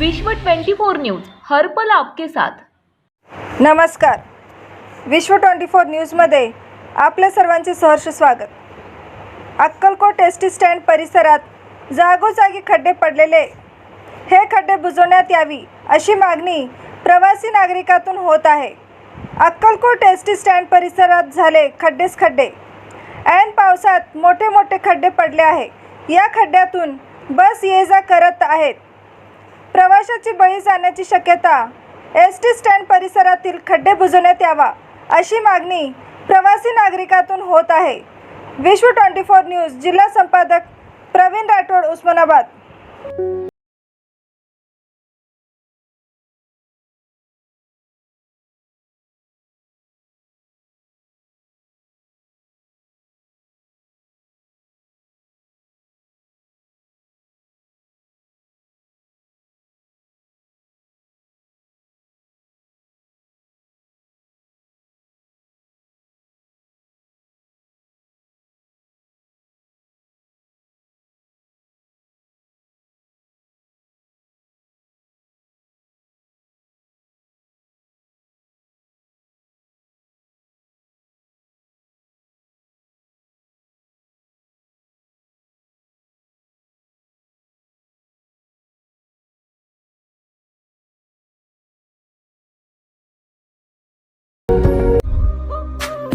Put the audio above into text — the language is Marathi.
विश्व 24 न्यूज हर पल आपके साथ. नमस्कार. विश्व ट्वेंटी फोर न्यूजमध्ये आपल्या सर्वांचे सहर्ष स्वागत. अक्कलकोट एस टी स्टँड परिसरात जागोजागी खड्डे पडलेले. हे खड्डे बुजवण्यात यावी अशी मागणी प्रवासी नागरिकातून होत आहे. अक्कलकोट एस टी स्टँड परिसरात झाले खड्डेच खड्डे. ऐन पावसात मोठे मोठे खड्डे पडले आहे. या खड्ड्यातून बस ये जा करत आहेत. प्रवाशाची बळी जाण्याची शक्यता. एस टी स्टँड परिसरातील खड्डे बुजवण्यात यावा अशी मागणी प्रवासी नागरिकातून होत आहे. विश्व ट्वेंटी फोर न्यूज जिल्हा संपादक प्रवीण राठोड उस्मानाबाद.